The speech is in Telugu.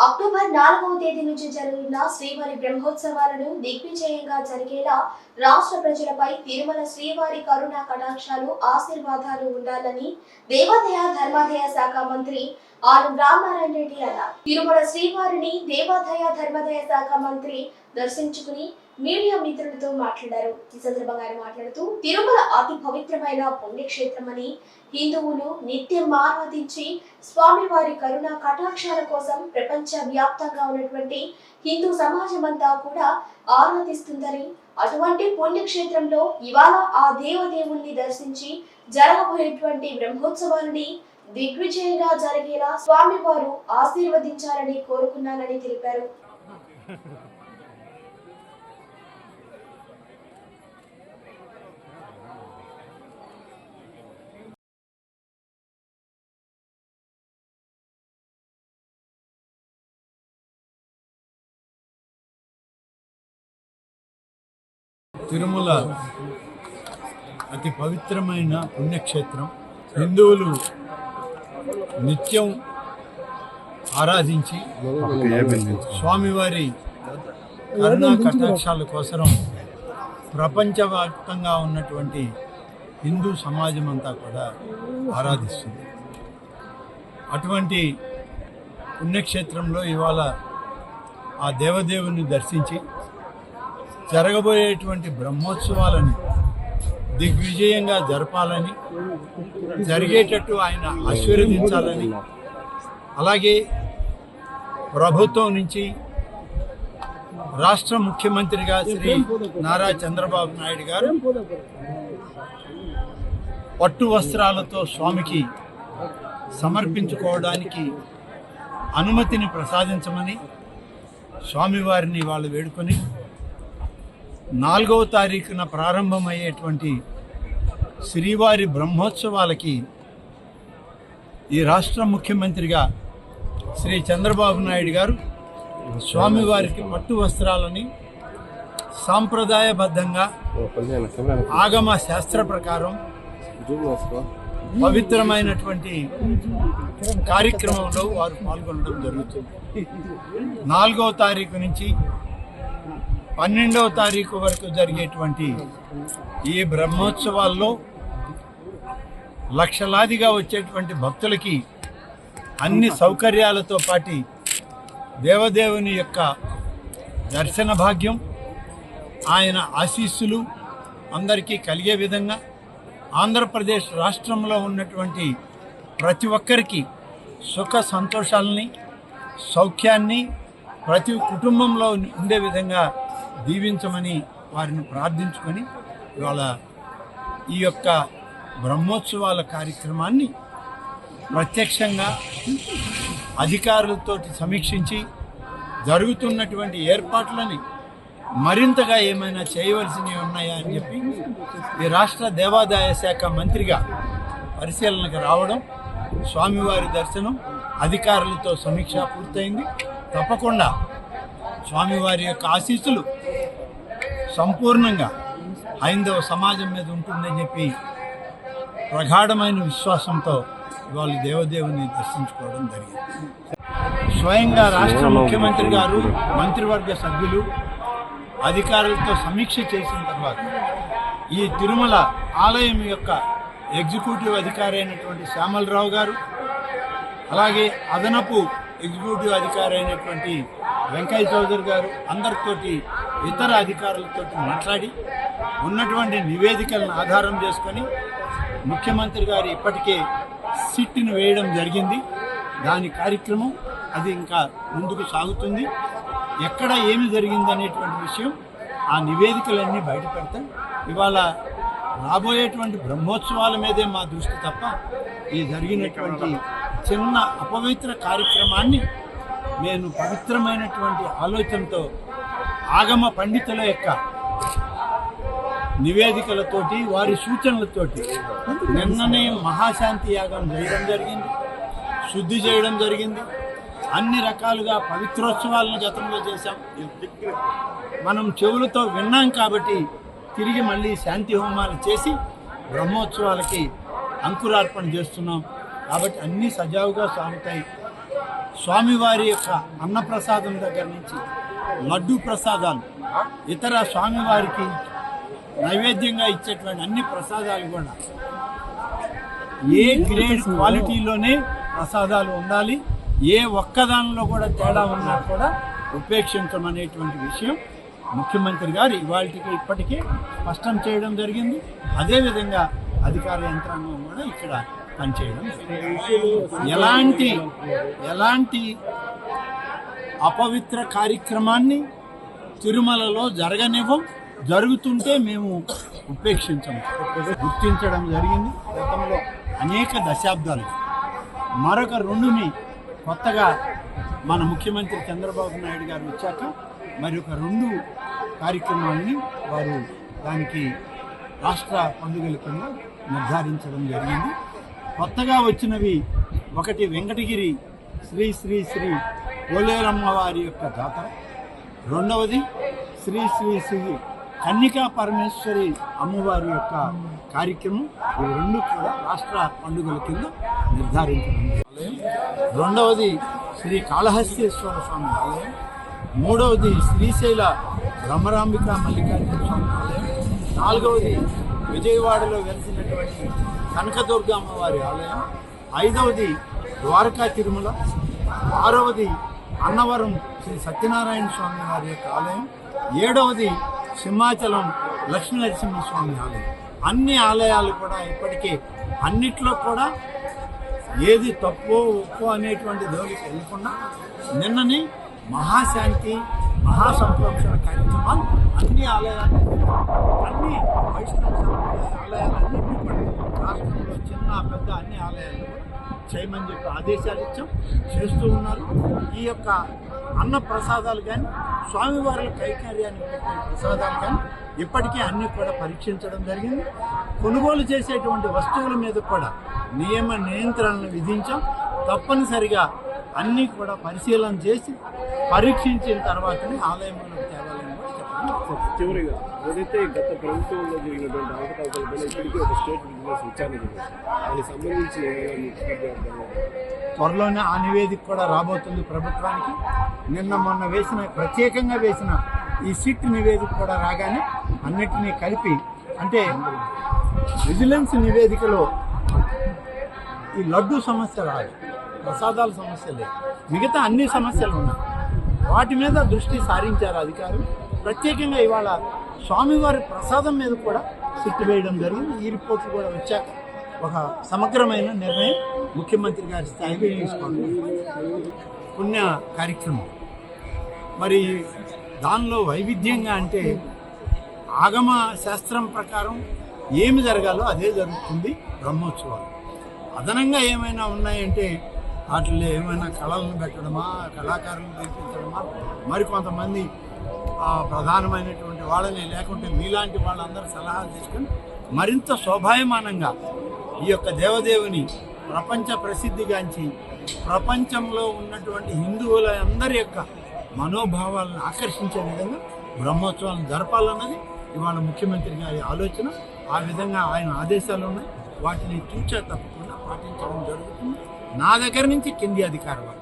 అక్టోబర్ నాలుగవ తేదీ నుంచి జరగనున్న శ్రీవారి బ్రహ్మోత్సవాలను దిగ్విజయంగా జరిగేలా రాష్ట్ర ప్రజలపై తిరుమల శ్రీవారి కరుణా కటాక్షాలు ఆశీర్వాదాలు ఉండాలని దేవాదాయ ధర్మాదాయ శాఖ మంత్రి ఆర్ రామారాయణ రెడ్డి అన్నారు. తిరుమల శ్రీవారిని దేవాదాయ ధర్మాదాయ శాఖ మంత్రి దర్శించుకుని మీడియా మిత్రులతో మాట్లాడారు. ఈ సందర్భంగా ఆయన మాట్లాడుతూ తిరుమల అతి పవిత్రమైన పుణ్యక్షేత్రమని హిందువులు నిత్యం ఆరాధించి స్వామివారి కరుణ కటాక్షాల కోసం ప్రపంచ వ్యాప్తంగా ఉన్నటువంటి హిందూ సమాజం అంతా కూడా ఆరాధిస్తుందని అటువంటి పుణ్యక్షేత్రంలో ఇవాళ ఆ దేవదేవుణ్ణి దర్శించి జరగబోయేటువంటి బ్రహ్మోత్సవాలని దిగ్విజయంగా జరిగేలా స్వామివారు ఆశీర్వదించాలని కోరుకున్నానని తెలిపారు. తిరుమల అతి పవిత్రమైన పుణ్యక్షేత్రం. హిందువులు నిత్యం ఆరాధించి స్వామివారి కరుణా కటాక్షాల కోసం ప్రపంచవ్యాప్తంగా ఉన్నటువంటి హిందూ సమాజం అంతా కూడా ఆరాధిస్తుంది. అటువంటి పుణ్యక్షేత్రంలో ఇవాళ ఆ దేవదేవుని దర్శించి జరగబోయేటువంటి బ్రహ్మోత్సవాలను దిగ్విజయంగా జరపాలని జరిగేటట్టు ఆయన ఆశీర్వదించాలని అలాగే ప్రభుత్వం నుంచి రాష్ట్ర ముఖ్యమంత్రిగా శ్రీ నారా చంద్రబాబు నాయుడు గారు పట్టు వస్త్రాలతో స్వామికి సమర్పించుకోవడానికి అనుమతిని ప్రసాదించమని స్వామివారిని వాళ్ళు వేడుకొని నాలుగవ తారీఖున ప్రారంభమయ్యేటువంటి శ్రీవారి బ్రహ్మోత్సవాలకి ఈ రాష్ట్ర ముఖ్యమంత్రిగా శ్రీ చంద్రబాబు నాయుడు గారు స్వామివారికి పట్టు వస్త్రాలని సాంప్రదాయబద్ధంగా ఆగమ శాస్త్ర ప్రకారం పవిత్రమైనటువంటి కార్యక్రమంలో వారు పాల్గొనడం జరుగుతుంది. నాలుగవ తారీఖు నుంచి పన్నెండవ తారీఖు వరకు జరిగేటువంటి ఈ బ్రహ్మోత్సవాల్లో లక్షలాదిగా వచ్చేటువంటి భక్తులకి అన్ని సౌకర్యాలతో పాటి దేవదేవుని యొక్క దర్శన భాగ్యం ఆయన ఆశీస్సులు అందరికీ కలిగే విధంగా ఆంధ్రప్రదేశ్ రాష్ట్రంలో ఉన్నటువంటి ప్రతి ఒక్కరికి సుఖ సంతోషాలని సౌఖ్యాన్ని ప్రతి కుటుంబంలో ఉండే విధంగా దీవించమని వారిని ప్రార్థించుకొని ఇవాళ ఈ యొక్క బ్రహ్మోత్సవాల కార్యక్రమాన్ని ప్రత్యక్షంగా అధికారులతో సమీక్షించి జరుగుతున్నటువంటి ఏర్పాట్లని మరింతగా ఏమైనా చేయవలసినవి ఉన్నాయా అని చెప్పి ఈ రాష్ట్ర దేవాదాయ శాఖ మంత్రిగా పరిశీలనకు రావడం స్వామివారి దర్శనం అధికారులతో సమీక్ష పూర్తయింది. తప్పకుండా స్వామివారి యొక్క ఆశీస్సులు సంపూర్ణంగా హైందవ సమాజం మీద ఉంటుందని చెప్పి ప్రగాఢమైన విశ్వాసంతో ఇవాళ దేవదేవుని దర్శించుకోవడం జరిగింది. స్వయంగా రాష్ట్ర ముఖ్యమంత్రి గారు మంత్రివర్గ సభ్యులు అధికారులతో సమీక్ష చేసిన తర్వాత ఈ తిరుమల ఆలయం యొక్క ఎగ్జిక్యూటివ్ అధికారి అయినటువంటి శ్యామలరావు గారు అలాగే అదనపు ఎగ్జిక్యూటివ్ అధికారి అయినటువంటి వెంకయ్య చౌదరి గారు అందరితోటి ఇతర అధికారులతో మాట్లాడి ఉన్నటువంటి నివేదికలను ఆధారం చేసుకొని ముఖ్యమంత్రి గారు ఇప్పటికే సిట్ను వేయడం జరిగింది. దాని కార్యక్రమం అది ఇంకా ముందుకు సాగుతుంది. ఎక్కడ ఏమి జరిగింది అనేటువంటి విషయం ఆ నివేదికలన్నీ బయట పెడతాం. ఇవాళ రాబోయేటువంటి బ్రహ్మోత్సవాల మీదే మా దృష్టి తప్ప ఈ జరిగినటువంటి చిన్న అపవిత్ర కార్యక్రమాన్ని నేను పవిత్రమైనటువంటి ఆలోచనతో ఆగమ పండితుల యొక్క నివేదికలతోటి వారి సూచనలతోటి నిన్ననే మహాశాంతి యాగం చేయడం జరిగింది శుద్ధి చేయడం జరిగింది. అన్ని రకాలుగా పవిత్రోత్సవాలను గతంలో చేశాం. మనం చెవులతో విన్నాం కాబట్టి తిరిగి మళ్ళీ శాంతి హోమాలు చేసి బ్రహ్మోత్సవాలకి అంకురార్పణ చేస్తున్నాం. కాబట్టి అన్నీ సజావుగా సాగుతాయి. స్వామివారి యొక్క అన్నప్రసాదం దగ్గర నుంచి లడ్డు ప్రసాదాలు. ఇతర స్వామివారికి నైవేద్యంగా ఇచ్చేటువంటి అన్ని ప్రసాదాలు కూడా. ఏ గ్రేడ్ క్వాలిటీలోనే ప్రసాదాలు ఉండాలి ఏ ఒక్కదానిలో కూడా తేడా ఉన్నా కూడా ఉపేక్షించమనేటువంటి విషయం ముఖ్యమంత్రి గారు ఇవాళకి ఇప్పటికే స్పష్టం చేయడం జరిగింది. అదేవిధంగా అధికార యంత్రాంగం కూడా ఇక్కడ పనిచేయడం ఎలాంటి ఎలాంటి అపవిత్ర కార్యక్రమాన్ని తిరుమలలో జరగనివ్వం జరుగుతుంటే మేము ఉపేక్షించము. గుర్తించడం జరిగింది. గతంలో అనేక దశాబ్దాలు. మరొక రెండుని కొత్తగా మన ముఖ్యమంత్రి చంద్రబాబు నాయుడు గారు వచ్చాక మరి ఒక రెండు కార్యక్రమాలని వారు దానికి రాష్ట్ర పండుగల కింద నిర్ధారించడం జరిగింది. కొత్తగా వచ్చినవి ఒకటి వెంకటగిరి శ్రీ శ్రీ శ్రీ ఓలేరమ్మ వారి యొక్క జాతర రెండవది శ్రీ శ్రీ శ్రీ కన్నికా పరమేశ్వరి అమ్మవారి యొక్క కార్యక్రమం. ఈ రెండు కూడా రాష్ట్ర పండుగల కింద నిర్ధారించడం ఆలయం రెండవది శ్రీ కాళహస్తీశ్వర స్వామి ఆలయం. మూడవది శ్రీశైల బ్రహ్మరాంబిక మల్లికార్జున స్వామి ఆలయం. నాలుగవది విజయవాడలో వెలిసినటువంటి కనకదుర్గ అమ్మవారి ఆలయం. ఐదవది ద్వారకా తిరుమల. ఆరవది అన్నవరం శ్రీ సత్యనారాయణ స్వామి వారి యొక్క ఆలయం. ఏడవది సింహాచలం లక్ష్మీ నరసింహస్వామి ఆలయం. అన్ని ఆలయాలు కూడా ఇప్పటికే అన్నిట్లో కూడా ఏది తప్పు ఉప్పు అనేటువంటి దేవుడికి వెళ్ళకుండా నిన్నని మహాశాంతి మహాసంప్రోక్షణ కార్యక్రమాలు అన్ని ఆలయాలు అన్ని వైష్ణవ సంప్రదాయ ఆలయాలన్నింటినీ కూడా రాష్ట్రంలో చిన్న పెద్ద అన్ని ఆలయాలు చేయమని చెప్పి ఆదేశాలు ఇచ్చాం. చేస్తూ ఉన్నారు. ఈ యొక్క అన్న ప్రసాదాలు కానీ స్వామివారి కైకార్యానికి ప్రసాదాలు కానీ ఇప్పటికే అన్ని కూడా పరీక్షించడం జరిగింది. కొనుగోలు చేసేటువంటి వస్తువుల మీద కూడా నియమ నియంత్రణలు విధించాం. తప్పనిసరిగా అన్నీ కూడా పరిశీలన చేసి పరీక్షించిన తర్వాతనే ఆలయంలో తేవాలని కూడా చెప్పడం జరిగింది. చివరిగా ఏదైతే గత ప్రభుత్వంలో జరిగినటువంటి అవకతవకల ఇప్పటికీ ఒక స్టేట్ బిజినెస్ విచారణ దానికి సంబంధించి త్వరలోనే ఆ నివేదిక కూడా రాబోతుంది ప్రభుత్వానికి. నిన్న మొన్న వేసిన ప్రత్యేకంగా వేసిన ఈ సిట్ నివేదిక కూడా రాగానే అన్నిటినీ కలిపి అంటే విజిలెన్స్ నివేదికలో ఈ లడ్డు సమస్య రాదు ప్రసాదాల సమస్య లేదు. మిగతా అన్ని సమస్యలు ఉన్నాయి. వాటి మీద దృష్టి సారించారు అధికారులు. ప్రత్యేకంగా ఇవాళ స్వామివారి ప్రసాదం మీద కూడా సిట్టు వేయడం జరిగింది. ఈ రిపోర్ట్ కూడా వచ్చాక ఒక సమగ్రమైన నిర్ణయం ముఖ్యమంత్రి గారి స్థాయిలో తీసుకోండి పుణ్య కార్యక్రమం. మరి దానిలో వైవిధ్యంగా అంటే ఆగమ శాస్త్రం ప్రకారం ఏమి జరగాలో అదే జరుగుతుంది బ్రహ్మోత్సవాలు. అదనంగా ఏమైనా ఉన్నాయంటే వాటిల్లో ఏమైనా కళలను పెట్టడమా కళాకారులను తెప్పించడమా మరి కొంతమంది ప్రధానమైనటువంటి వాళ్ళని లేకుంటే మీలాంటి వాళ్ళందరూ సలహాలు తీసుకొని మరింత శోభాయమానంగా ఈ యొక్క దేవదేవుని ప్రపంచ ప్రసిద్ధిగాంచి ప్రపంచంలో ఉన్నటువంటి హిందువుల అందరి యొక్క మనోభావాలను ఆకర్షించే విధంగా బ్రహ్మోత్సవాలను జరపాలన్నది ఇవాళ ముఖ్యమంత్రి గారి ఆలోచన. ఆ విధంగా ఆయన ఆదేశాలు ఉన్నాయి. వాటిని తూచా తప్పకుండా పాటించడం జరుగుతుంది. నా దగ్గర నుంచి కింది అధికారులు